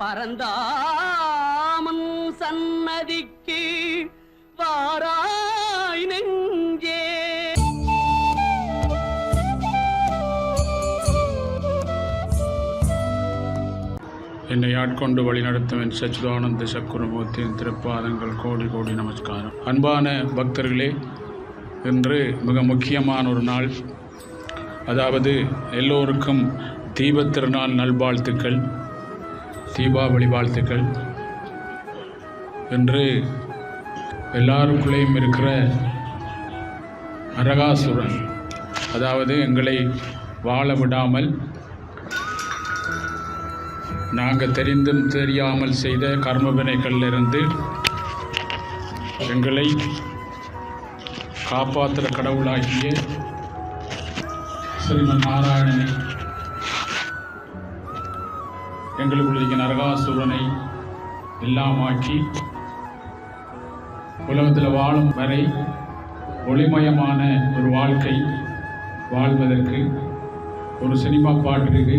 பரந்தாமன் சன்னதிக்கு வாராய் நெஞ்சே. என்னை ஆட்கொண்டு வழிநடத்தும் என் சச்சிதானந்த சக்குருமூர்த்தியின் திருப்பாதங்கள். கோடி கோடி நமஸ்காரம். அன்பான பக்தர்களே இன்று மிக முக்கியமான ஒரு நாள். அதாவது எல்லோருக்கும் தீபத் திருநாள் நல்வாழ்த்துக்கள். தீபாவளி வாழ்த்துக்கள் என்று எல்லாருக்குள்ளேயும் இருக்கிற அரகாசுரன் அதாவது எங்களை வாழ விடாமல் நாங்கள் தெரிந்தும் தெரியாமல் செய்த கர்மவினைகளிலிருந்து எங்களை காப்பாற்றுற கடவுளாகிய ஸ்ரீமன் நாராயணனை எங்களுக்குள்ள நரகாசுரனை எல்லாமாக்கி உலகத்தில் வாழும் வரை ஒளிமயமான ஒரு வாழ்க்கை வாழ்வதற்கு ஒரு சினிமா பாட்டு இருக்கு.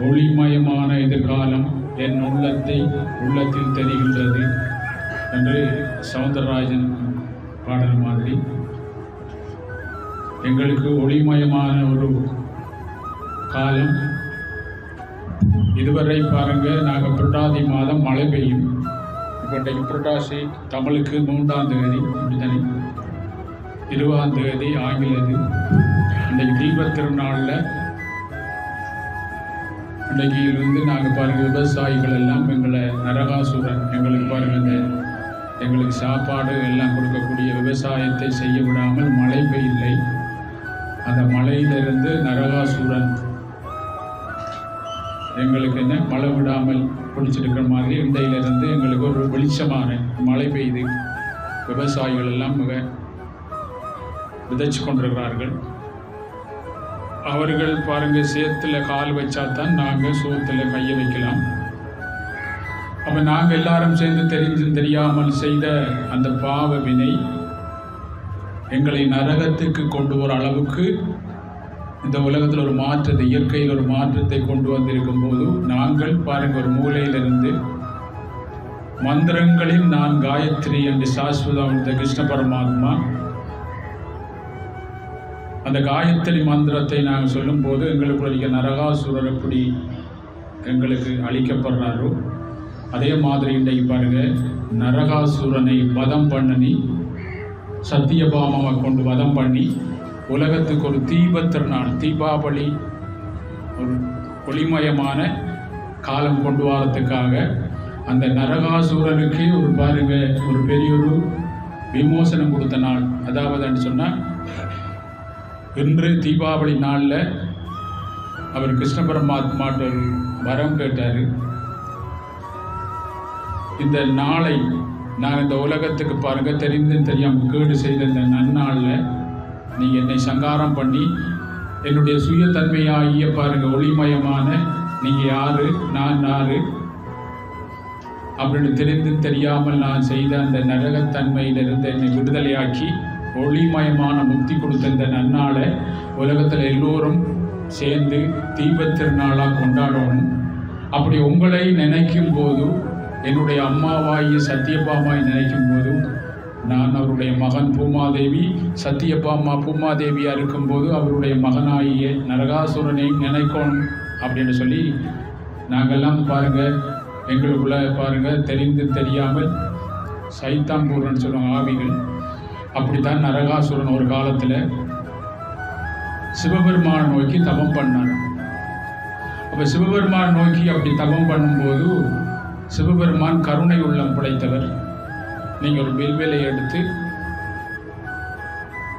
ஒளிமயமான எதிர்காலம் என் உள்ளத்தை உள்ளத்தில் தெரிகின்றது என்று சவுந்தரராஜன் பாடல் மாதிரி. எங்களுக்கு ஒளிமயமான ஒரு காலம் இதுவரை பாருங்க நாங்கள் புரட்டாதி மாதம் மழை பெய்யும். இப்போ புரட்டாசி தமிழுக்கு மூன்றாம் தேதி அப்படித்தானே? இருபதாம் தேதி ஆங்கிலது இன்றைக்கு தீபத் திருநாளில் இன்றைக்கு இருந்து நாங்கள் பாருங்கள் விவசாயிகள் எல்லாம் எங்களை நரகாசுரன் எங்களுக்கு பாருங்கள் எங்களுக்கு சாப்பாடு எல்லாம் கொடுக்கக்கூடிய விவசாயத்தை செய்ய விடாமல் மழை பெய்யலை அந்த மழையிலிருந்து நரகாசுரன் எங்களுக்கு என்ன? மழை விடாமல் பிடிச்சிருக்கிற மாதிரி இண்டையிலிருந்து எங்களுக்கு ஒரு வெளிச்சமான மழை பெய்யுது விவசாயிகள் எல்லாம் மிக விதைச்சு கொண்டிருக்கிறார்கள். அவர்கள் பாருங்க சேத்துல கால் வச்சா தான் நாங்கள் சோத்துல கையை வைக்கலாம். அப்ப நாங்கள் எல்லாரும் சேர்ந்து தெரிஞ்சு தெரியாமல் செய்த அந்த பாவ வினை எங்களை நரகத்துக்கு கொண்டு வர அளவுக்கு இந்த உலகத்தில் ஒரு மாற்றத்தை இயற்கையில் ஒரு மாற்றத்தை கொண்டு வந்திருக்கும் போது நாங்கள் பாருங்கள் ஒரு மூலையிலிருந்து மந்திரங்களில் நான் காயத்ரி என்று சாஸ்வதம் இந்த கிருஷ்ண பரமாத்மா அந்த காயத்ரி மந்திரத்தை நாங்கள் சொல்லும்போது எங்களுக்குள்ள நரகாசுரர் எப்படி எங்களுக்கு அளிக்கப்படுறாரோ அதே மாதிரி இன்றைக்கு பாருங்கள் நரகாசுரனை வதம் பண்ணி சத்தியபாமாவை கொண்டு வதம் பண்ணி உலகத்துக்கு ஒரு தீப திருநாள் தீபாவளி ஒரு ஒளிமயமான காலம் கொண்டு வரத்துக்காக அந்த நரகாசுரனுக்கு ஒரு பாருங்க ஒரு பெரிய ஒரு விமோசனம் கொடுத்த நாள். அதாவது சொன்னால் இன்று தீபாவளி நாளில் அவர் கிருஷ்ண பரமாத்மாட்ட வரம் கேட்டார். இந்த நாளை நான் இந்த உலகத்துக்கு பாருங்க தெரிந்து தெரியாமல் கேடு செய்த இந்த நன்னாளில் நீ என்னை சங்காரம் பண்ணி என்னுடைய சுயத்தன்மையாகிய பாருங்க ஒளிமயமான. நீங்கள் யாரு? நான் யாரு? அப்படின்னு தெரிந்து தெரியாமல் நான் செய்த அந்த நரகத்தன்மையிலிருந்து என்னை விடுதலையாக்கி ஒளிமயமான முக்தி கொடுத்த இந்த நன்னாளை உலகத்தில் எல்லோரும் சேர்ந்து தீபத்திருநாளாக கொண்டாடணும். அப்படி உங்களை நினைக்கும் போது என்னுடைய அம்மாவாயி சத்தியபாமாய் நினைக்கும் போது நான் அவருடைய மகன் பூமாதேவி சத்தியபாமா பூமாதேவியாக இருக்கும்போது அவருடைய மகனாகிய நரகாசுரனை நினைக்கணும் அப்படின்னு சொல்லி நாங்கள்லாம் பாருங்கள் எங்களுக்குள்ள பாருங்கள் தெரிந்து தெரியாமல் சைத்தாம்பூரன் சொல்லுவாங்க ஆவிகள். அப்படித்தான் நரகாசுரன் ஒரு காலத்தில் சிவபெருமானை நோக்கி தபம் பண்ணான் அப்போ சிவபெருமானை நோக்கி அப்படி தபம் பண்ணும்போது சிவபெருமான் கருணை உள்ளம் படைத்தவர். நீங்கள் ஒரு எடுத்து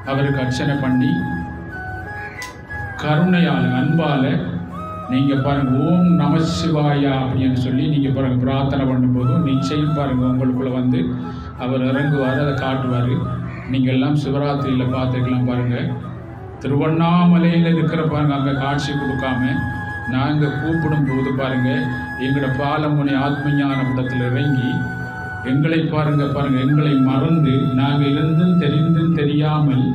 அவருக்கு அர்ச்சனை பண்ணி கருணையால் அன்பால் நீங்கள் பாருங்கள் ஓம் நம சிவாயா அப்படின்னு சொல்லி நீங்கள் பாருங்கள் பிரார்த்தனை பண்ணும்போதும் நிச்சயம் பாருங்கள் உங்களுக்குள்ளே வந்து அவர் இறங்குவார் அதை காட்டுவார். நீங்கள் எல்லாம் சிவராத்திரியில் பார்த்துக்கலாம் பாருங்கள் திருவண்ணாமலையில் இருக்கிற பாருங்கள் அங்கே காட்சி கொடுக்காம நாங்கள் கூப்பிடும் போது பாருங்கள் எங்களோட பாலமுனை ஆத்மஞான படத்தில் இறங்கி எங்களை பாருங்க பாருங்க. எங்களை மறந்து நாங்கள் இருந்தும் தெரிந்தும் தெரியாமல்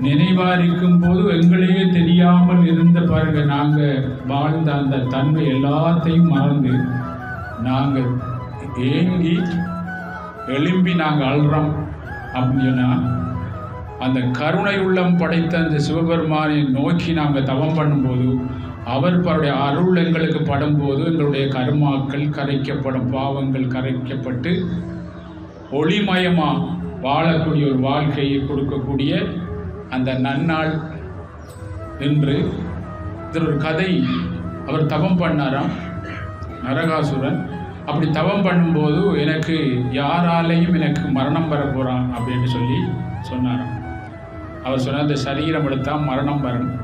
நினைவாரிக்கும் போது எங்களையே தெரியாமல் இருந்த பாருங்க நாங்கள் வாழ்ந்த அந்த தன்மை எல்லாத்தையும் மறந்து நாங்கள் ஏங்கி எழும்பி நாங்கள் அழுறோம் அப்படின்னா அந்த கருணை உள்ளம் படைத்த அந்த சிவபெருமானை நோக்கி நாங்கள் தவம் பண்ணும்போது அவர் அவருடைய அருள் எங்களுக்கு படும்போது எங்களுடைய கர்மாக்கள் கரைக்கப்படும் பாவங்கள் கரைக்கப்பட்டு ஒளிமயமாக வாழக்கூடிய ஒரு வாழ்க்கையை கொடுக்கக்கூடிய அந்த நன்னாள் என்று இதில் ஒரு கதை அவர் தவம் பண்ணாராம் நரகாசுரன். அப்படி தவம் பண்ணும்போது எனக்கு யாராலையும் எனக்கு மரணம் வர போகிறான் அப்படின்னு சொல்லி சொன்னாராம். அவர் சொன்னார் அந்த சரீரம் எடுத்தால் மரணம் வரணும்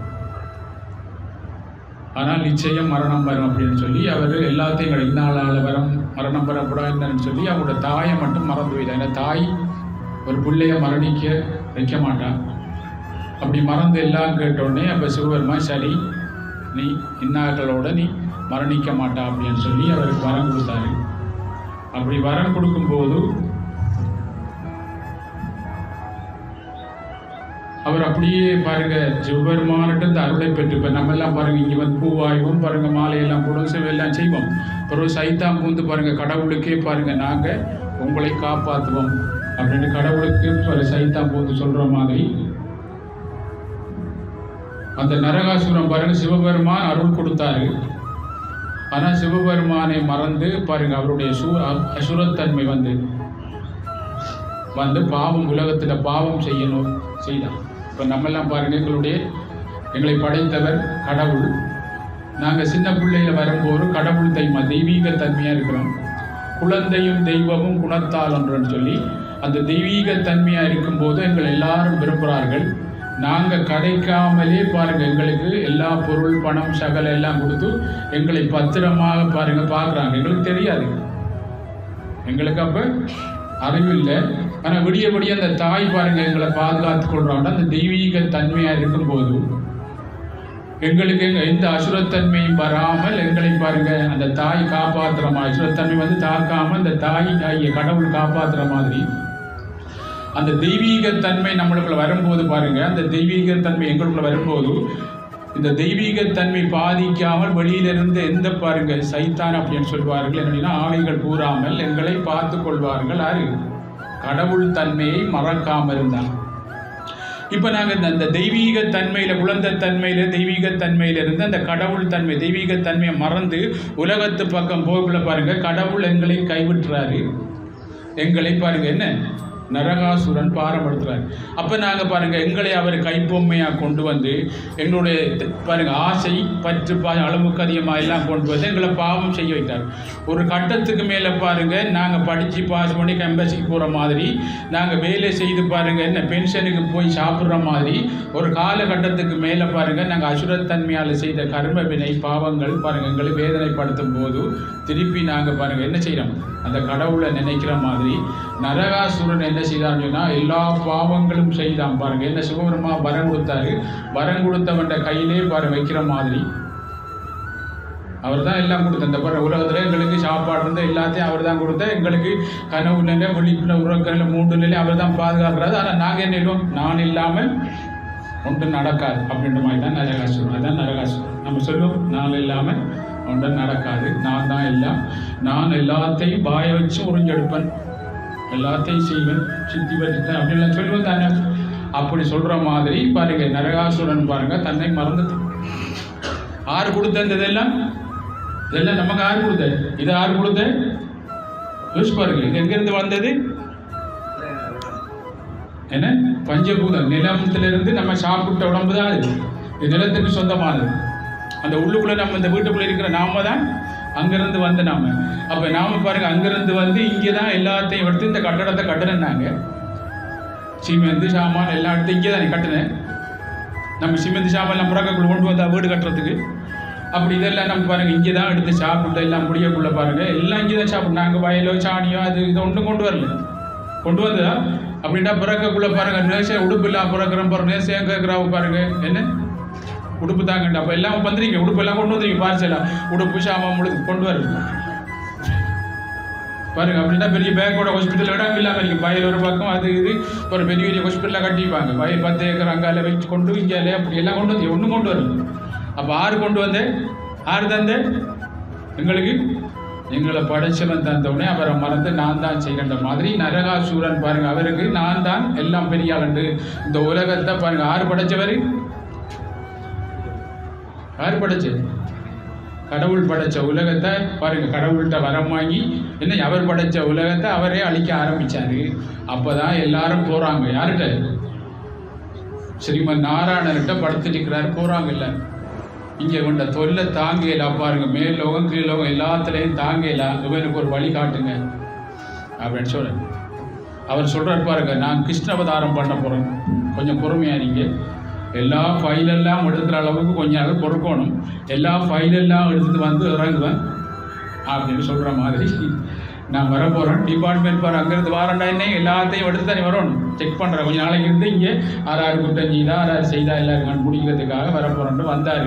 ஆனால் நிச்சயம் மரணம் வரும் அப்படின்னு சொல்லி அவர் எல்லாத்தையும் இன்னாளால் வரம் மரணம் வரக்கூடாதுன்னு சொல்லி அவரோட தாயை மட்டும் மறந்து போயிட்டார். ஏன்னா தாய் ஒரு பிள்ளைய மரணிக்க வைக்க மாட்டான். அப்படி மறந்து எல்லாம் கேட்டோடனே அப்போ சிவபெருமா சரி நீ இன்னாக்களோட நீ மரணிக்க மாட்டா அப்படின்னு சொல்லி அவருக்கு வரம் கொடுத்தாரு. அப்படி வரம் கொடுக்கும்போது அவர் அப்படியே பாருங்க சிவபெருமானிட்ட இந்த அருளை பெற்று இப்போ நம்ம எல்லாம் பாருங்க இங்கே வந்து பூவாய்வோம் பாருங்க மாலையெல்லாம் போடுவோம் சிவெல்லாம் செய்வோம். பிறகு சைத்தா பூந்து பாருங்க கடவுளுக்கே பாருங்க நாங்கள் உங்களை காப்பாற்றுவோம் அப்படின்னு கடவுளுக்கு சைத்தா பூந்து சொல்ற மாதிரி. அந்த நரகாசுரம் பாருங்க சிவபெருமான் அருள் கொடுத்தாரு. ஆனால் சிவபெருமானை மறந்து பாருங்க அவருடைய சூ அசுரத்தன்மை வந்து வந்து பாவம் உலகத்தில் பாவம் செய்யணும் செய்தான் இப்போ நம்மெல்லாம் பாருங்க எங்களுடைய எங்களை படைத்தவர் கடவுள். நாங்கள் சின்ன பிள்ளையில வரும்போது கடவுள் தைமா தெய்வீக தன்மையாக இருக்கிறோம். குழந்தையும் தெய்வமும் குணத்தால் ஒன்றுன்னு சொல்லி அந்த தெய்வீக தன்மையாக இருக்கும்போது எங்கள் எல்லாரும் விரும்புகிறார்கள். நாங்கள் கிடைக்காமலே பாருங்கள் எங்களுக்கு எல்லா பொருள் பணம் சகல எல்லாம் கொடுத்து எங்களை பத்திரமாக பாருங்க பார்க்குறாங்க. எங்களுக்கு தெரியாது. எங்களுக்கு அப்போ அறிவில்லை ஆனால் விடிய விடிய அந்த தாய் பாருங்க எங்களை பாதுகாத்து கொள்றாங்க. அந்த தெய்வீக தன்மையாக இருக்கும்போது எங்களுக்கு எங்க எந்த அசுரத்தன்மையும் வராமல் எங்களை பாருங்க அந்த தாய் காப்பாத்துற மாதிரி அசுரத்தன்மை வந்து தாக்காம அந்த தாய் தாயை கடவுள் காப்பாத்துற மாதிரி அந்த தெய்வீக தன்மை நம்மளுக்குள்ள வரும்போது பாருங்க அந்த தெய்வீக தன்மை எங்களுக்குள்ள வரும்போது இந்த தெய்வீக தன்மை பாதிக்காமல் வெளியிலிருந்து எந்த பாருங்க சைத்தான் அப்படின்னு சொல்வார்கள் என்னன்னா ஆலைகள் கூறாமல் எங்களை பார்த்து கொள்வார்கள் யாரு? கடவுள் தன்மையை மறக்காம இருந்தாங்க இப்போ நாங்கள் இந்த அந்த தெய்வீக தன்மையில் குழந்தை தன்மையில் தெய்வீக தன்மையில இருந்து அந்த கடவுள் தன்மை தெய்வீக தன்மையை மறந்து உலகத்து பக்கம் போகக்குள்ள பாருங்க கடவுள் எங்களை கைவிட்டுறாரு. எங்களை பாருங்க என்ன? நரகாசுரன் பாரம்படுத்துறாரு அப்போ நாங்கள் பாருங்கள் எங்களை அவர் கைப்பொம்மையாக கொண்டு வந்து எங்களுடைய பாருங்கள் ஆசை பற்று பா அளவுக்கு அதிகமாக எல்லாம் கொண்டு வந்து எங்களை பாவம் செய்ய வைத்தார். ஒரு கட்டத்துக்கு மேலே பாருங்கள் நாங்கள் படித்து பாஸ் பண்ணி எம்பசிக்கு போகிற மாதிரி நாங்கள் வேலை செய்து பாருங்கள் என்ன பென்ஷனுக்கு போய் சாப்பிட்ற மாதிரி ஒரு காலகட்டத்துக்கு மேலே பாருங்கள் நாங்கள் அசுரத்தன்மையால் செய்த கர்ம வினை பாவங்கள் பாருங்க எங்களை வேதனைப்படுத்தும் போது திருப்பி நாங்கள் பாருங்கள் என்ன செய்கிறோம் அந்த கடவுளை நினைக்கிற மாதிரி நரகாசுரன் என்ன செய்தான்னு சொன்னா எல்லா பாவங்களும் செய்தான். பாருங்க என்ன சிவபெருமா வரம் கொடுத்தாரு. வரம் கொடுத்தவன்ட கையிலே பாரு வைக்கிற மாதிரி. அவர் தான் எல்லாம் கொடுத்த. இந்த பாரு உலகத்தில் எங்களுக்கு சாப்பாடு இருந்து எல்லாத்தையும் அவர் தான் கொடுத்த. எங்களுக்கு கனவு நிலை விழிப்புண உறக்கநிலை மூன்று நிலை அவர் தான் பாதுகாக்கிறாரு. ஆனால் நாங்கள் என்ன இல்லோம் நான் இல்லாமல் ஒன்று நடக்காது. அப்படின்ற மாதிரி தான் நரகாசுரம். அதுதான் நரகாசுரம். நம்ம சொல்லுவோம் நான் இல்லாமல் ஒன்று நடக்காது. நான் தான் எல்லாம் நான் எல்லாத்தையும் பாய வச்சு உறிஞ்செடுப்பேன். எல்லாத்தையும் செய்வேன் சித்தி வச்சுட்டேன் அப்படின்லாம் சொல்லுவேன் தானே. அப்படி சொல்கிற மாதிரி பாருங்க நரகாசுரன் பாருங்க தன்னை மறந்துட்டு ஆறு கொடுத்த இந்த இதெல்லாம். இதெல்லாம் நமக்கு ஆறு கொடுத்த இது ஆறு கொடுத்த யோசிச்சு பாருங்க இது எங்கேருந்து வந்தது? என்ன? பஞ்சபூதம். நிலத்திலிருந்து நம்ம சாப்பிட்ட உடம்பு தான் அது. இது நிலத்துக்கு சொந்தமானது. அந்த உள்ளுக்குள்ளே நம்ம இந்த வீட்டுக்குள்ளே இருக்கிற நாம தான் அங்கிருந்து வந்து நாம. அப்ப நாம பாருங்க அங்கிருந்து வந்து இங்கே தான் எல்லாத்தையும் எடுத்து இந்த கட்டடத்தை கட்டணுன்னாங்க சிமெந்து சாமான் எல்லாம் எடுத்து இங்கே தான் கட்டினேன் நம்ம சிமெந்து சாமான்லாம் புறக்கக்குள்ள கொண்டு வந்தா வீடு கட்டுறதுக்கு. அப்படி இதெல்லாம் நம்ம பாருங்க இங்கே தான் எடுத்து சாப்பிட்டு எல்லாம் முடியக்குள்ள பாருங்க எல்லாம் இங்கே தான் சாப்பிடும் நாங்கள் வயலோ சாணியோ அது இதை ஒன்றும் கொண்டு வரல. கொண்டு வந்ததா? அப்படின்னா பிறக்கக்குள்ள பாருங்க நேச உடுப்பு இல்லாம பிறக்கிறோம் பாருங்க நேசம் கேட்குறாவ பாருங்க என்ன? உடுப்பு தாங்கண்டா அப்போ எல்லாம் வந்துருங்க. உடுப்பு எல்லாம் கொண்டு வந்துருங்க. பார்சலா உடுப்பு சாமான் முழு கொண்டு வரீங்க பாருங்க அப்படின்னா பெரிய பேங்கோட ஹாஸ்பிட்டல் இடம் இல்லாமல் இருக்கு. வயல் ஒரு பக்கம் அது இது ஒரு பெரிய பெரிய ஹாஸ்பிட்டலாக கட்டிப்பாங்க. வயல் பத்து ஏக்கர் அங்கால வச்சு கொண்டு இங்கே அப்படி எல்லாம் கொண்டு வந்து ஒன்றும் கொண்டு வரும் அப்போ ஆறு கொண்டு வந்தேன் ஆறு தந்தேன் எங்களுக்கு? எங்களை படைச்சவன் தந்தவுடனே அவரை மறந்து நான் தான் செய்கின்ற மாதிரி. நரகாசூரன் பாருங்க அவருக்கு நான் தான் எல்லாம் பெரிய ஆளுண்டு. இந்த உலகத்தை பாருங்க ஆறு படைச்சவர்? யார் படைச்சது கடவுள் படைச்ச உலகத்தை பாருங்க கடவுள்கிட்ட வரம் வாங்கி என்ன அவர் படைச்ச உலகத்தை அவரே அழிக்க ஆரம்பிச்சாரு. அப்பதான் எல்லாரும் போறாங்க. யார்கிட்ட? ஸ்ரீமன் நாராயணர்கிட்ட படுத்துட்டு போறாங்க இல்ல இங்க கொண்ட தொல்லை தாங்கல பாருங்க. மேல் லோகம் கீழ் லோகம் எல்லாத்துலயும் தாங்கல. இவனுக்கு ஒரு வழி காட்டுங்க. அப்படின்னு சொல்ற அவர் சொல்றாரு பாருங்க நான் கிருஷ்ண அவதாரம் பண்ண போறேன். கொஞ்சம் பொறுமையா நீங்க எல்லா ஃபைலெல்லாம் எடுக்கிற அளவுக்கு கொஞ்சம் அதை பொறுக்கணும் எல்லா ஃபைலெல்லாம் எடுத்துட்டு வந்து இறங்குவேன் அப்படின்னு சொல்கிற மாதிரி நான் வர போகிறேன் டிபார்ட்மெண்ட் பாரு அங்கேருந்து வாரண்டா என்ன எல்லாத்தையும் எடுத்து தானே வரணும் செக் பண்ணுறேன் கொஞ்சம் நாளைக்கு இருந்து இங்கே ஆறாறு குற்றம் செய்தா ஆறாறு செய்தா எல்லாரும் கண்டுபிடிக்கிறதுக்காக வர வந்தார்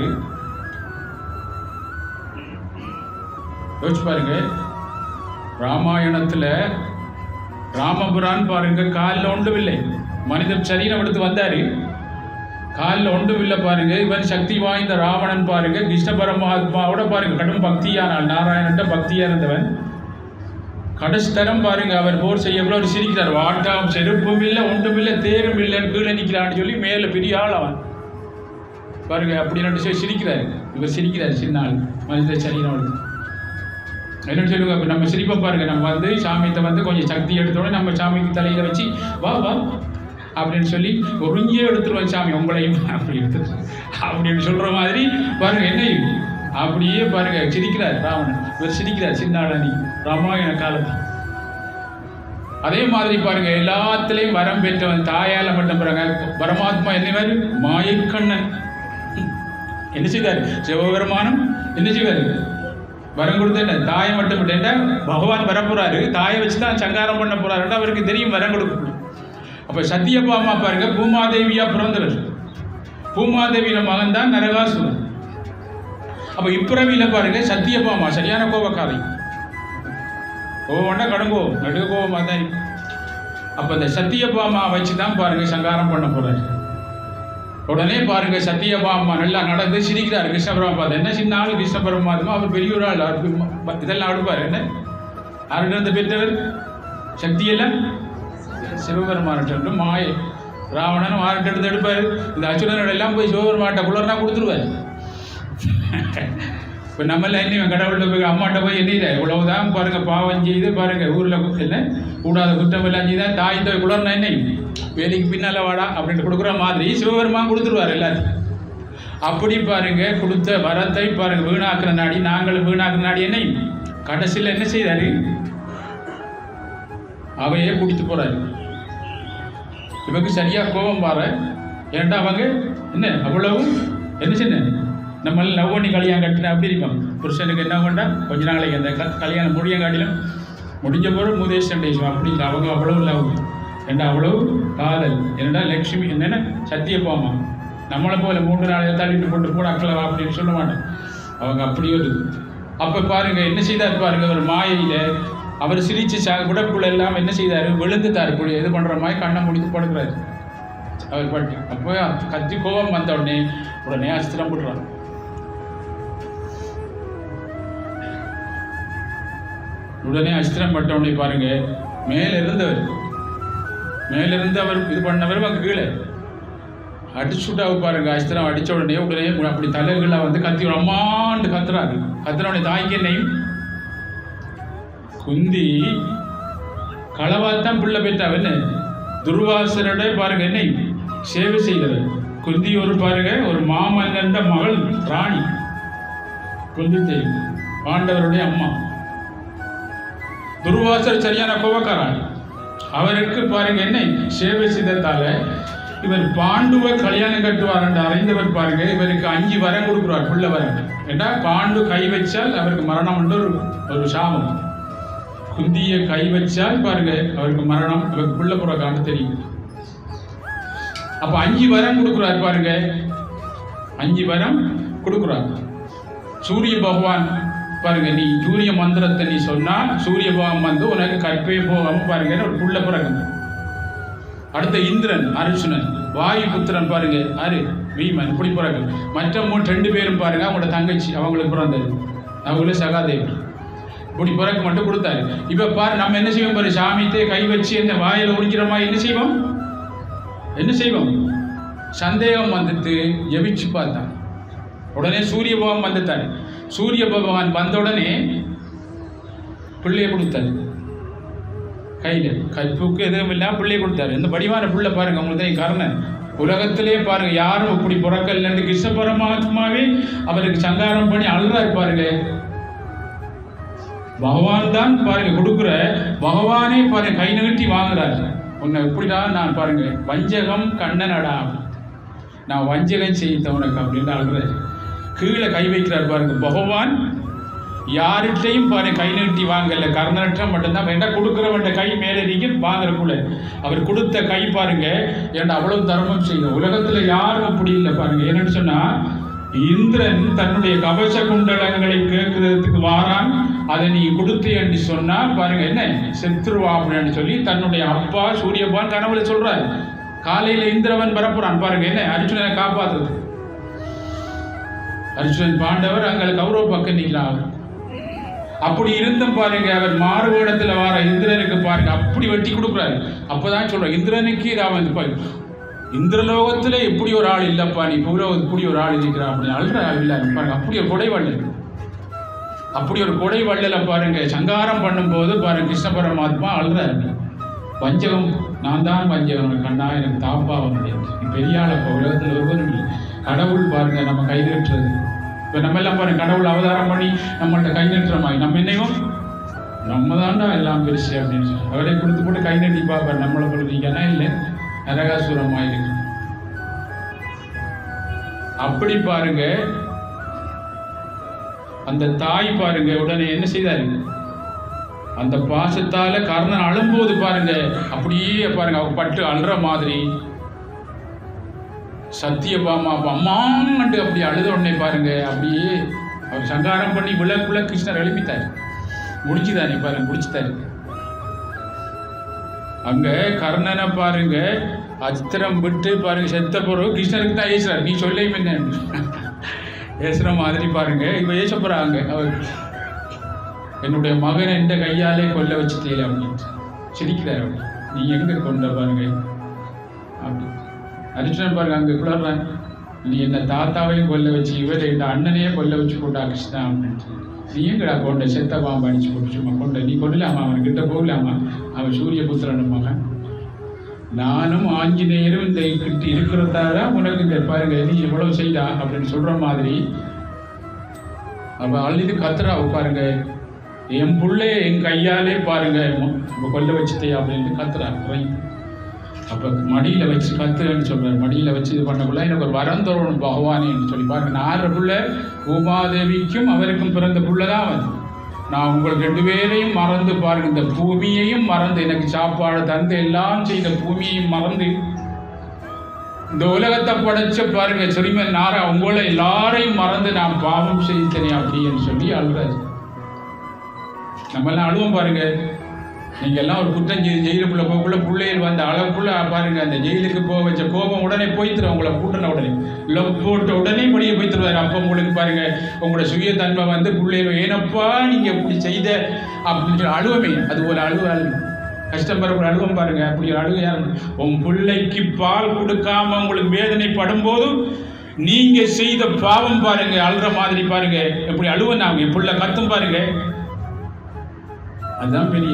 யோசிச்சு பாருங்க ராமாயணத்தில் ராமபுரான் பாருங்க காலில் ஒன்றும் இல்லை மனிதன் சரீரம் எடுத்து வந்தார் காலில் ஒன்றும் இல்லை பாருங்க. இவன் சக்தி வாய்ந்த ராவணன் பாருங்க. கிருஷ்ண பரமாத்மாவோட பாருங்க. கடும் பக்தியானால் நாராயணன் பக்தியா இருந்தவன். கடைசி தரம் பாருங்க. அவர் போர் செய்ய அவர் சிரிக்கிறார். வாட்டாம் செருப்பும் இல்லை ஒன்றும் இல்லை தேரும் இல்லைன்னு கீழே நிற்கிறான்னு சொல்லி மேலே பெரிய ஆள் அவன். பாருங்க அப்படின்னு சொல்லி சிரிக்கிறாரு. இவர் சிரிக்கிறார் சின்ன ஆள் மனித சரீரம் எடுத்து என்னன்னு சொல்லுங்க. அப்ப நம்ம சிரிப்பை பாருங்க. நம்ம வந்து சாமியத்தை வந்து கொஞ்சம் சக்தி எடுத்தோடனே நம்ம சாமிக்கு தலையில வச்சு வா வா. அப்படின்னு சொல்லி ஒருங்கே எடுத்துருவோம் சாமி உங்களையும் அப்படி எடுத்து அப்படின்னு சொல்கிற மாதிரி பாருங்க என்னையும் அப்படியே பாருங்க சிரிக்கிறார் ராவணன். இவர் சிரிக்கிறார் சின்னாளனி ராமாயண காலத்தில் அதே மாதிரி பாருங்க எல்லாத்துலேயும் வரம் பெற்றவன் தாயால மட்டும் பாருங்க பரமாத்மா என்னவர் மாயக்கண்ணன். என்ன செய்தார்? சிவபெருமானம் என்ன செய்வார்? வரம் கொடுத்த தாயை மட்டும் விட்டேன்டா பகவான் வரப்போறாரு. தாயை வச்சு தான் சங்காரம் பண்ண போறாருன்னு அவருக்கு தெரியும் வரம் கொடுக்கணும் அப்போ சத்தியப்பா அம்மா பாருங்க பூமாதேவியா பிறந்தவர். பூமாதேவியில மகன் தான் நரகாசுரன். அப்போ இப்பிறவியில பாருங்க சத்தியபாமா சரியான கோபக்காரி. கோவம்னா கடுங்கோ நடுக கோபமா தான் அப்போ அப்ப இந்த சத்தியபாமா வச்சு தான் பாருங்க சங்காரம் பண்ண போறாரு. உடனே பாருங்க சத்தியபாமா நல்லா நடந்து சிரிக்கிறார் கிருஷ்ண என்ன சின்ன ஆள் கிருஷ்ண பரமாத்மா அவர் பெரிய ஒரு ஆள். இதெல்லாம் அடுப்பார் என்ன? யார்கிட்ட பெற்றவர்? சக்தியெல்லாம்? சிவபெருமான்ட்டு மாயை ராவணன் ஆறுட்டு எடுத்து எடுப்பார். இந்த அச்சுரனோட எல்லாம் போய் சிவபெருமாட்ட குளர்னா கொடுத்துருவார். இப்போ நம்மளாம் என்ன கடவுள்கிட்ட போய் அம்மாட்ட போய் எண்ணிட இவ்வளவுதான் பாருங்க பாவம் செய்து பாருங்க ஊரில் என்ன? கூடாத குற்றம் எல்லாம் செய்தா தாய் தோய் குளர்னா என்ன? வேலைக்கு பின்னால வாடா அப்படின்ட்டு கொடுக்குற மாதிரி சிவபெருமான் கொடுத்துருவார் எல்லாத்தையும். அப்படி பாருங்க கொடுத்த வரத்தை பாருங்க வீணாக்குற நாடி நாங்களும் வீணாக்குற நாடி என்ன? கடைசியில் என்ன செய்தாரு அவையே குடித்து போறாரு. இவங்க சரியாக கோபம் பாரு ஏன்டா அவங்க? என்ன அவ்வளவு? என்ன சின்ன? நம்ம லவ் பண்ணி கல்யாணம் கட்டின அப்படி இருப்போம் புருஷனுக்கு என்ன பண்ணா கொஞ்ச நாளைக்கு அந்த கல்யாணம் முடிய காட்டிலும் முடிஞ்ச போது முதேஷன் அப்படி இல்லை அவங்க அவ்வளவு லவ் ஏன்டா அவ்வளவு? காதல். என்னடா லக்ஷ்மி என்னென்ன? சத்தியபாமா நம்மளை போல மூன்று நாள் தள்ளிட்டு போட்டு போட அக்களவா அப்படின்னு சொல்ல மாட்டேன். அவங்க அப்படியே இருக்கு அப்போ பாருங்க என்ன செய்தார் பாருங்க ஒரு மாயையில் அவர் சிரிச்சு சா விடப்புள்ள எல்லாம் என்ன செய்தாரு? விழுந்துட்டாரு இப்படி இது பண்ணுற மாதிரி கண்ணை முடித்து படுக்கிறாரு. அவர் பட்டு அப்போ கத்தி கோபம் வந்த உடனே உடனே அஸ்திரம் போடுறாரு உடனே அஸ்திரம் பட்ட உடனே பாருங்க மேலிருந்தவர் மேலிருந்து இருந்து அவர் இது பண்ணவர் அங்கே கீழே. அடிச்சுட்டா பாருங்க அஸ்திரம் அடித்த உடனே உடனே அப்படி தலைகள்ல வந்து கத்தி அம்மாண்டு கத்துறாரு. கத்துற உடனே தாய்க்கு என்னையும் குந்தி களவாத்தான் பிள்ளை பெற்றாவ என்ன துர்வாசரோட பாருங்க என்னை சேவை செய்தவர். குந்தி ஒரு பாருங்க ஒரு மாமன்னன் மகள் ராணி. குந்தி தேவி பாண்டவருடைய அம்மா. துர்வாசர் சரியான கோபக்காரன் அவருக்கு பாருங்க என்ன சேவை செய்ததால இவர் பாண்டுவ கல்யாணம் கட்டுவார் என்று அறிந்தவர் பாருங்க இவருக்கு அஞ்சு வரம் கொடுக்குறார் பிள்ளை வரம். ஏன்னா பாண்டு கை வச்சால் அவருக்கு மரணம் என்று ஒரு ஒரு சாபம். குந்திய கை வச்சால் பாருங்க அவருக்கு மரணம் அவருக்கு புள்ள புறக்கான்னு தெரியும். அப்ப அஞ்சு வரம் கொடுக்குறாரு பாருங்க. அஞ்சு வரம் கொடுக்குறாரு. சூரிய பகவான் பாருங்க நீ சூரிய மந்திரத்தை நீ சொன்னா சூரிய பகவான் வந்து உனக்கு கற்பே போகாம பாருங்க ஒரு புள்ள பிறக்கும். அடுத்த இந்திரன் அர்ஜுனன் வாயு புத்திரன் பாருங்க அரு வீமன் இப்படி பிறகு மற்ற மூணு ரெண்டு பேரும் பாருங்க அவங்களோட தங்கச்சி அவங்களுக்கு பிறந்தது. அவங்களே சகாதேவி இப்படி பிறகு மட்டும் கொடுத்தாரு. இப்ப பாரு நம்ம என்ன செய்வோம் பாரு சாமித்தே கை வச்சு இந்த வாயில உரிக்கிற மாதிரி என்ன செய்வோம்? என்ன செய்வோம்? சந்தேகம் வந்துட்டு ஜெபிச்சு பார்த்தான். உடனே சூரிய பகவான் வந்துட்டார். சூரிய பகவான் வந்த உடனே பிள்ளையை கொடுத்தாரு. கையில். கற்புக்கு எதுவும் இல்லை பிள்ளையை கொடுத்தாரு. இந்த வடிவான பிள்ளை பாருங்க உங்களுக்கு கருணை உலகத்திலே பாருங்க யாரும் இப்படி பிறக்கலன்னு கிருஷ்ண பரமாத்மாவே அவருக்கு சங்காரம் பண்ணி அழுறாரு பாருங்க. பகவான் தான் பாருங்க கொடுக்குற பகவானே பாருங்க கை நிகழ்த்தி வாங்குறாரு. உன்னை இப்படிதான் நான் பாருங்க வஞ்சகம் கண்ணனடா. நான் வஞ்சகம் செய்த உனக்கு அப்படின்னு அழுகிறாரு. கீழே கை வைக்கிறார் பாருங்க பகவான் யார்கிட்டையும் பாருங்க கை நீட்டி வாங்கல. கர்ணற்றம் மட்டும்தான் வேண்டாம் கொடுக்குறவன்ட கை மேலே நீங்க வாங்குறக்குள்ள அவர் கொடுத்த கை பாருங்க ஏன்டா அவ்வளவு தர்மம் செய்யும் உலகத்துல யாரும் அப்படி இல்லை பாருங்க. என்னன்னு சொன்னா இந்திரன் தன்னுடைய கவச குண்டலங்களை கேட்கறதுக்கு வாரான். அதை நீ கொடுத்து என்று சொன்னால் பாருங்க என்ன? செத்துருவா சொல்லி தன்னுடைய அப்பா சூரியபான் கனவுல சொல்றாரு. காலையில இந்திரவன் வரப்போறான். பாருங்க என்ன? அர்ஜுனனை காப்பாத்துறது. அர்ஜுனன் பாண்டவர் அங்கே கௌரவ பக்கம் நிற்கிறான் அவர் அப்படி இருந்தும் பாருங்க அவர் மாறுவேடத்தில் வர இந்திரனுக்கு பாருங்க அப்படி வெட்டி கொடுக்குறாரு. அப்பதான் சொல்றேன் இந்திரனுக்கு அவன் பாரு. இந்திரலோகத்தில் எப்படி ஒரு ஆள் இல்லைப்பா நீ பூலோக இப்படி ஒரு ஆள் இருக்கிறான் அப்படின்னு அழுற இல்லை பாருங்க அப்படி ஒரு கொடை இருக்கு அப்படி ஒரு கொடை வள்ளலை பாருங்க. சங்காரம் பண்ணும்போது பாருங்க கிருஷ்ண பரமாத்மா அழுறாரு. வஞ்சகம் நான் தான் வஞ்சகம். கண்ணா எனக்கு தாப்பா வந்து. பெரியாள பெரிய உலகத்தில் ஒருவரும் கடவுள் பாருங்க நம்ம கை நீட்டுறது. இப்போ நம்ம எல்லாம் பாருங்க கடவுள் அவதாரம் பண்ணி நம்மள்ட்ட கை நீட்டுற மாதிரி நம்ம என்னையும்? நம்ம தாண்டா எல்லாம் பெருசு அப்படின்னு சொல்லி அவரே கொடுத்து போட்டு கை நட்டி பார்ப்பார். நம்மளை கொடுத்தீங்கன்னா இல்லை. நரகாசுரமாக இருக்கு. அப்படி பாருங்க அந்த தாய் பாருங்க உடனே என்ன செய்தாரு? அந்த பாசத்தால கர்ணன் அழும்போது பாருங்க அப்படியே பாருங்க அவங்க பட்டு அழுற மாதிரி. சத்தியபாமா அம்மாண்டு அப்படி அழுத உடனே பாருங்க அப்படியே அவர் சங்காரம் பண்ணி விளக்குள்ள கிருஷ்ணர் எழுப்பித்தார். முடிச்சுதானே பாருங்க முடிச்சுத்தாரு அங்க கர்ணனை பாருங்க அஸ்திரம் விட்டு பாருங்க செத்த பிறகு கிருஷ்ணருக்கு தான் ஏசுறாரு. நீ சொல்லையும் என்ன? ஏசுற மாதிரி பாருங்க. இவ ஏச போகிறாங்க அவர் என்னுடைய மகனை இந்த கையாலே கொல்ல வச்சுட்டே அப்படின்ட்டு சிரிக்கிறார் அவர். நீ எங்க கொண்ட பாருங்க. அப்படி. அர்ஜுனன் பாருங்க அங்க குளர்றான் நீ என்ன தாத்தாவையும் கொல்ல வச்சு இவர் இந்த அண்ணனையே கொல்ல வச்சு கொண்டா கிருஷ்ணா அப்படின்ட்டு. நீ எங்கடா கொண்ட? செத்த பாம்பு அடிச்சு போட்டு சும்மா கொண்ட. நீ கொள்ளலாமா அவன் கிட்ட போகலாமா? அவன் சூரிய புத்திரன் மகன். நானும் ஆஞ்சநேயரும் இந்த கிட்ட இருக்கிறதால உனக்கு இந்த பாருங்க நீ எவ்வளவு செய்தா? அப்படின்னு சொல்ற மாதிரி. அவ அழுது கத்துறா பாருங்க. என் புள்ளை என் கையாலே பாருங்க. கொல்ல வச்சுட்டே அப்படின்னு கத்துறா ரை அப்ப மடியில வச்சு கத்துறேன்னு சொல்றாரு. மடியில வச்சு இது பண்ணக்குள்ள எனக்கு ஒரு வரம் தரணும் பகவானேன்னு சொல்லி. பாருங்க நார புள்ள உமாதேவிக்கும் அவருக்கும் பிறந்த புள்ளதான் வந்து நான் உங்களுக்கு ரெண்டு பேரையும் மறந்து பாருங்க. இந்த பூமியையும் மறந்து எனக்கு சாப்பாடு தந்து எல்லாம் செய்த பூமியையும் மறந்து. இந்த உலகத்தை படைச்ச பாருங்க சிறுமன் நாரா உங்களை எல்லாரையும் மறந்து நான் பாவம் செய்தனே அப்படின்னு சொல்லி அழுறாரு நம்மளாம் அழுவோம் பாருங்க. நீங்க எல்லாம் ஒரு குற்றம் செய்து ஜெயிலுக்குள்ள போகக்குள்ள பிள்ளைகள் வந்த அளவுக்குள்ள பாருங்க அந்த ஜெயிலுக்கு போக வச்ச கோபம் உடனே போய்த்துரும் உங்களை கூட்டின உடனே. லவ் போட்ட உடனே படிய போய்த்துருவாரு. அப்போ உங்களுக்கு பாருங்க உங்களோட சுயத்தன்மை வந்து பிள்ளைகள் ஏனப்பா நீங்க இப்படி செய்த அப்படின்னு சொல்லி அழுவமே. அது ஒரு அழுவ அழுவு. கஷ்டம் ஒரு அழுவம் பாருங்க அப்படி ஒரு அழுவ யாரும் உன் பிள்ளைக்கு பால் கொடுக்காம உங்களுக்கு வேதனை படும்போது நீங்க செய்த பாவம் பாருங்க அழுற மாதிரி பாருங்க. எப்படி அழுவ நாங்க என் பிள்ளை கத்தும் பாருங்க. அதுதான் பெரிய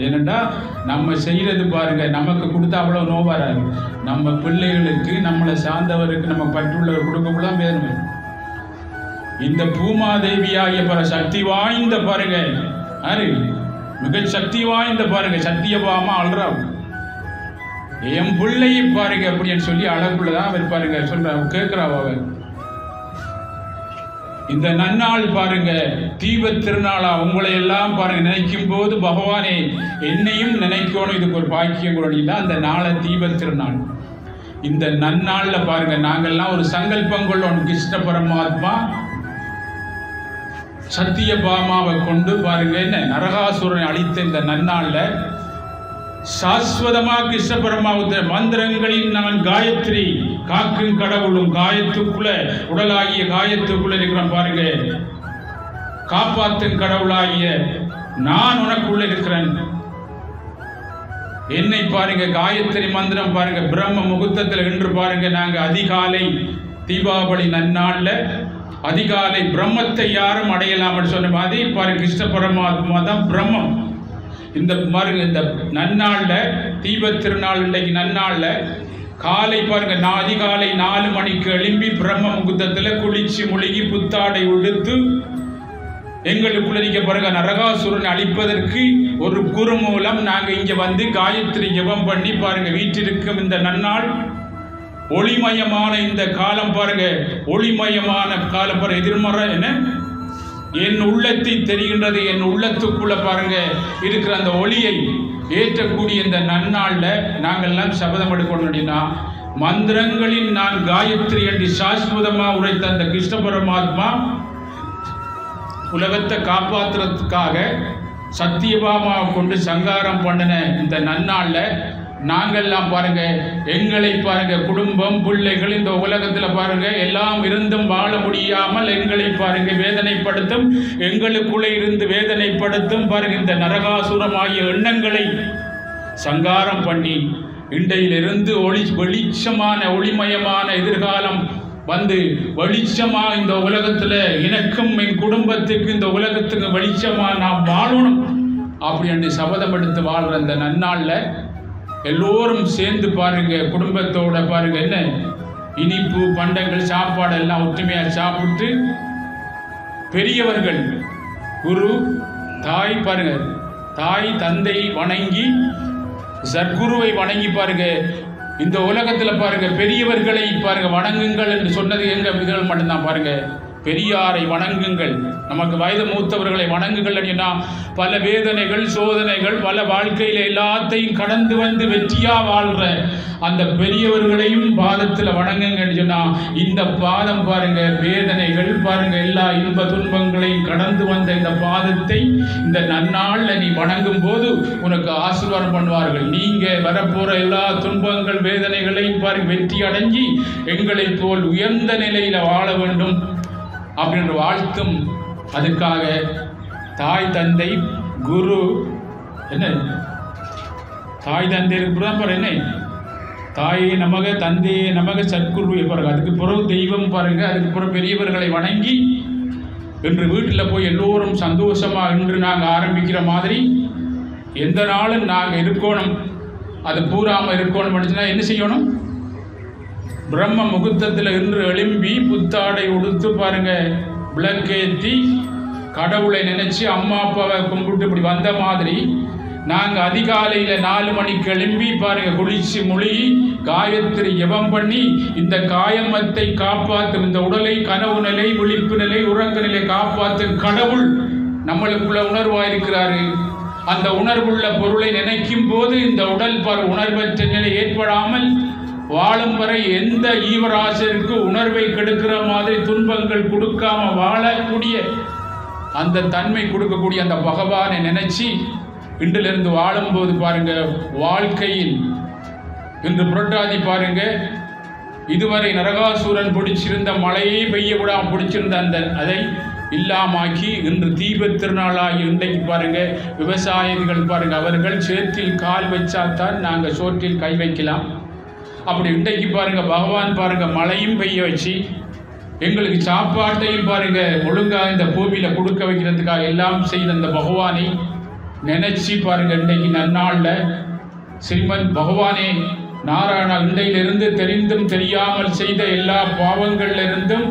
ஏனெண்டா ஏனென்றா நம்ம செய்யறது பாருங்க நமக்கு கொடுத்தா அவ்வளோ நோவாராது நம்ம பிள்ளைகளுக்கு நம்மளை சார்ந்தவருக்கு நம்ம பற்றுள்ளவர் கொடுக்கக்குள்ள வேணும். இந்த பூமாதேவியாகிய பல சக்தி வாய்ந்த பாருங்க. அரு மிக சக்தி வாய்ந்த பாருங்க சத்தியபாமா அல்றாவு. என் பிள்ளையை பாருங்க அப்படின்னு சொல்லி அழகுள்ளதான் அவர் பாருங்க சொல்ற கேட்கிறாவ அவர்? இந்த நன்னாள் பாருங்க. தீப திருநாளா உங்களை எல்லாம் பாருங்க. நினைக்கும் போது பகவானே என்னையும் நினைக்கணும். இதுக்கு ஒரு பாக்கியம் கூட அந்த நாளை தீப திருநாள். இந்த நன்னாள்ல பாருங்க. நாங்கள்லாம் ஒரு சங்கல்பம் கொள்ளோம் கிருஷ்ண பரமாத்மா சத்தியபாமாவை கொண்டு பாருங்க. என்ன? நரகாசுரனை அழித்த இந்த நன்னாள்ல சாஸ்வதமாக கிருஷ்ண பரமாவுத்த மந்திரங்களின் நான் காயத்ரி. காக்கும் கடவுளும் காயத்துக்குள்ள உடலாகிய காயத்துக்குள்ள இருக்கிறோம் பாருங்க. காப்பாத்தும் கடவுளாகிய நான் உனக்குள்ள இருக்கிறேன். என்னை பாருங்க காயத்ரி மந்திரம் பாருங்க பிரம்ம முகூர்த்தத்தில் என்று பாருங்க. நாங்க அதிகாலை தீபாவளி நன்னாளில் அதிகாலை பிரம்மத்தை யாரும் அடையலாம்னு சொன்ன மாதிரி பாருங்க கிருஷ்ண பரமாத்மா தான் பிரம்மம். இந்த மாதிரி இந்த நன்னாளில் தீப திருநாள் இன்றைக்கு நன்னாளில் காலை பாருங்க நான் அதிகாலை நாலு மணிக்கு எழும்பி பிரம்ம முகூர்த்தத்துல குளிச்சு முழுகி புத்தாடை உடுத்து எங்களுக்குள்ள இருக்க பாருங்க நரகாசுரனை அழிப்பதற்கு ஒரு குரு மூலம் நாங்கள் இங்கே வந்து காயத்ரி ஜபம் பண்ணி பாருங்க வீட்டிற்கும் இந்த நன்னாள். ஒளிமயமான இந்த காலம் பாருங்க ஒளிமயமான காலம் பாருங்க எதிர்மறை என்ன? என் உள்ளத்தை தெரிகின்றது என் உள்ளத்துக்குள்ள பாருங்க இருக்கிற அந்த ஒளியை ஏற்றக்கூடிய இந்த நன்னாளில் நாங்கள்லாம் சபதம் எடுக்கணும் அப்படின்னா மந்திரங்களின் நான் காயத்ரி என்று சாஸ்வதமாக உரைத்த அந்த கிருஷ்ண பரமாத்மா உலகத்தை காப்பாற்றுறதுக்காக சத்தியபாமாவை கொண்டு சங்காரம் பண்ணின இந்த நன்னாளில் நாங்கள்லாம் பாருங்க எங்களை பாருங்க குடும்பம் பிள்ளைகள் இந்த உலகத்துல பாருங்க எல்லாம் இருந்தும் வாழ முடியாமல் எங்களை பாருங்க வேதனைப்படுத்தும் எங்களுக்குள்ளே இருந்து வேதனைப்படுத்தும் பாருங்க இந்த நரகாசுரமாகிய எண்ணங்களை சங்காரம் பண்ணி இண்டையிலிருந்து ஒளி வெளிச்சமான ஒளிமயமான எதிர்காலம் வந்து வெளிச்சமா இந்த உலகத்துல எனக்கும் என் குடும்பத்துக்கு இந்த உலகத்துக்கு வெளிச்சமா நாம் வாழணும் அப்படி என்று சபதம் எடுத்து வாழ்ற அந்த நன்னாளில் எல்லோரும் சேர்ந்து பாருங்க குடும்பத்தோட பாருங்க என்ன? இனிப்பு பண்டங்கள் சாப்பாடு எல்லாம் ஒற்றுமையாக சாப்பிட்டு பெரியவர்கள் குரு தாய் பாருங்க தாய் தந்தை வணங்கி சர்க்குருவை வணங்கி பாருங்க. இந்த உலகத்தில் பாருங்க பெரியவர்களை பாருங்க வணங்குங்கள் என்று சொன்னது எங்க? இதுகள் மட்டும்தான் பாருங்க. பெரியாரை வணங்குங்கள். நமக்கு வயது மூத்தவர்களை வணங்குங்கள் அப்படின்னா பல வேதனைகள் சோதனைகள் பல வாழ்க்கையில் எல்லாத்தையும் கடந்து வந்து வெற்றியா வாழ்ற அந்த பெரியவர்களையும் பாதத்தில் வணங்குங்கன்னு சொன்னா இந்த பாதம் பாருங்க வேதனைகள் பாருங்க எல்லா இன்ப துன்பங்களையும் கடந்து வந்த இந்த பாதத்தை இந்த நன்னாளில் நீ வணங்கும் போது உனக்கு ஆசீர்வாதம் பண்ணுவார்கள். நீங்க வரப்போற எல்லா துன்பங்கள் வேதனைகளையும் பாருங்க வெற்றி அடைஞ்சி எங்களை போல் உயர்ந்த நிலையில வாழ வேண்டும். அப்படின்ற வாழ்த்தும் அதுக்காக தாய் தந்தை குரு என்ன? தாய் தந்தை தான் பாரு என்ன? தாயே நமக தந்தையே நமக சத்குரு பாருங்க அதுக்கு பிறகு தெய்வம் பாருங்க அதுக்கு பிறகு பெரியவர்களை வணங்கி இன்று வீட்டில் போய் எல்லோரும் சந்தோஷமாக இன்று நாங்கள் ஆரம்பிக்கிற மாதிரி எந்த நாளும் நாங்கள் இருக்கணும். அது பூராமல் இருக்கணும். அப்படின்னா என்ன செய்யணும்? பிரம்ம முகூர்த்தத்தில் இன்று எழும்பி புத்தாடை உடுத்து பாருங்க. விளக்கேற்றி கடவுளை நினைச்சு அம்மா அப்பாவை கும்பிட்டு இப்படி வந்த மாதிரி நாங்கள் அதிகாலையில் நாலு மணிக்கு எழும்பி பாருங்கள் குளிச்சு மொழிகி காயத்திரி ஜெபம் பண்ணி இந்த காயமத்தை காப்பாற்றும் இந்த உடலை கனவு நிலை விழிப்பு நிலை உறக்க நிலை காப்பாற்றும் கடவுள் நம்மளுக்குள்ள உணர்வாயிருக்கிறாரு. அந்த உணர்வுள்ள பொருளை நினைக்கும் போது இந்த உடல் பார் உணர்வற்ற நிலை ஏற்படாமல் வாழும் வரை எந்த ஈவராசருக்கு உணர்வை கெடுக்கிற மாதிரி துன்பங்கள் கொடுக்காம வாழக்கூடிய அந்த தன்மை கொடுக்கக்கூடிய அந்த பகவானை நினைச்சு இன்றிலிருந்து வாழும்போது பாருங்க வாழ்க்கையில் இன்று புரட்டாதி பாருங்க இதுவரை நரகாசூரன் பிடிச்சிருந்த மழையே பெய்ய விடாம பிடிச்சிருந்த அந்த அதை இல்லாமாக்கி இன்று தீபத் திருநாளாகி இன்றைக்கு பாருங்க விவசாயிகள் பாருங்க அவர்கள் சேற்றில் கால் வச்சாத்தான் நாங்கள் சோற்றில் கை வைக்கலாம். அப்படி இன்றைக்கு பாருங்க பகவான் பாருங்க மழையும் பெய்ய வச்சு எங்களுக்கு சாப்பாட்டையும் பாருங்க ஒழுங்கா இந்த பூமியில கொடுக்க வைக்கிறதுக்காக எல்லாம் செய்த அந்த பகவானை நினைச்சு பாருங்க இன்றைக்கு நன்னாளில் ஸ்ரீமன் பகவானே நாராயண அண்டையிலிருந்து தெரிந்தும் தெரியாமல் செய்த எல்லா பாவங்களிலிருந்தும்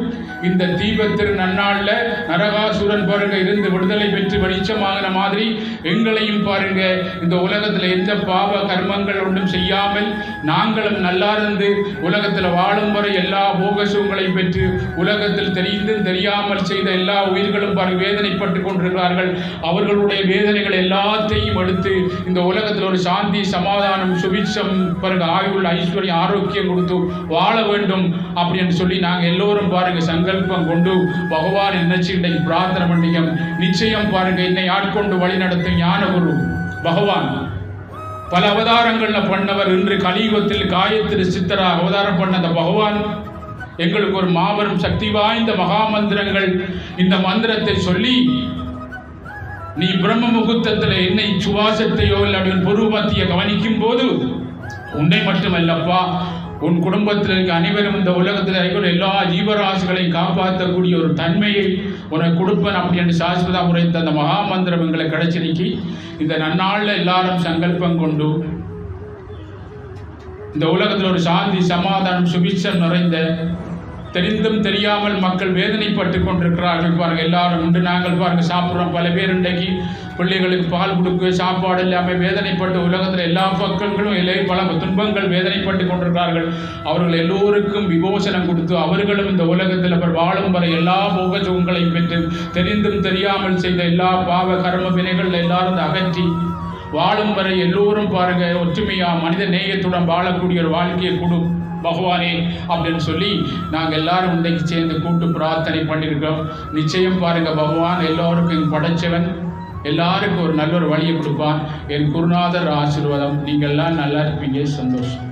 இந்த தீபத்திரு நன்னாள்ல நரகாசுரன் பாருங்க இருந்து விடுதலை பெற்று வெளிச்சமாகின மாதிரி எங்களையும் பாருங்க. இந்த உலகத்துல எந்த பாவ கர்மங்கள் ஒன்றும் செய்யாமல் நாங்களும் நல்லா இருந்து உலகத்துல வாழும் வரை எல்லா போகசுகங்களையும் பெற்று உலகத்தில் தெரிந்தும் தெரியாமல் செய்த எல்லா உயிர்களும் பாருங்க வேதனைப்பட்டு கொண்டிருக்கிறார்கள். அவர்களுடைய வேதனைகள் எல்லாத்தையும் எடுத்து இந்த உலகத்தில் ஒரு சாந்தி சமாதானம் சுபிட்சம் பாருங்க ஆயுள் ஐஸ்வர்யம் ஆரோக்கியம் கொடுத்து வாழ வேண்டும் அப்படின்னு சொல்லி நாங்கள் எல்லோரும் பாருங்க சங்கல்பம் கொண்டு பகவான் நினைச்சு இன்றைக்கு பிரார்த்தனை பண்ணிங்க நிச்சயம் பாருங்க என்னை ஆட்கொண்டு வழி நடத்தும் ஞானகுரு பகவான். பல அவதாரங்கள்ல பண்ணவர் இன்று கலியுகத்தில் காயத்ரி சித்தரா அவதாரம் பண்ண அந்த பகவான். எங்களுக்கு ஒரு மாபெரும் சக்தி வாய்ந்த மகா மந்திரங்கள் இந்த மந்திரத்தை சொல்லி நீ பிரம்ம முகூர்த்தத்தில் என்னை சுவாசத்தையோ இல்லாட்டி உன் கவனிக்கும் போது உன்னை மட்டுமல்லப்பா உன் குடும்பத்தில் இருக்க அனைவரும் இந்த உலகத்தில் இருக்கிற எல்லா ஜீவராசிகளையும் காப்பாற்றக்கூடிய ஒரு தன்மையை உனக்கு கொடுப்பேன் அப்படின்னு சாஸ்வதா உரைத்த அந்த மகா மந்திரம் எங்களை கிடைச்சிருக்கி இந்த நன்னாளில் எல்லாரும் சங்கல்பம் கொண்டு இந்த உலகத்தில் ஒரு சாந்தி சமாதானம் சுபிட்சம் நிறைந்த தெரிந்தும் தெரியாமல் மக்கள் வேதனைப்பட்டு கொண்டிருக்கிறார்கள் பாருங்கள் எல்லாரும் உண்டு. நாங்கள் பாருங்கள் சாப்பிட்றோம். பல பேர் இன்றைக்கு பிள்ளைகளுக்கு பால் கொடுக்க சாப்பாடு இல்லாமல் வேதனைப்பட்டு உலகத்தில் எல்லா மக்கள்களும் இல்லை பல துன்பங்கள் வேதனைப்பட்டு கொண்டிருக்கிறார்கள். அவர்கள் எல்லோருக்கும் விமோசனம் கொடுத்து அவர்களும் இந்த உலகத்தில் அவர் வாழும் வரை எல்லா போக சுகங்களையும் பெற்று தெரிந்தும் தெரியாமல் செய்த எல்லா பாவ கர்ம வினைகள் எல்லாரும் அகற்றி வாழும் வரை எல்லோரும் பாருங்கள் ஒற்றுமையாக மனித நேயத்துடன் வாழக்கூடிய ஒரு வாழ்க்கையை கொடு. பகவானே அப்படின்னு சொல்லி நாங்கள் எல்லாரும் இன்றைக்கு சேர்ந்து கூட்டு பிரார்த்தனை பண்ணியிருக்கோம் நிச்சயம் பாருங்கள் பகவான் எல்லோருக்கும் படைச்சவன். எல்லாருக்கும் ஒரு நல்ல ஒரு வழியை கொடுப்பான். என் குருநாதர் ஆசீர்வாதம். நீங்கள் எல்லாம் நல்லா இருப்பீங்க. சந்தோஷம்.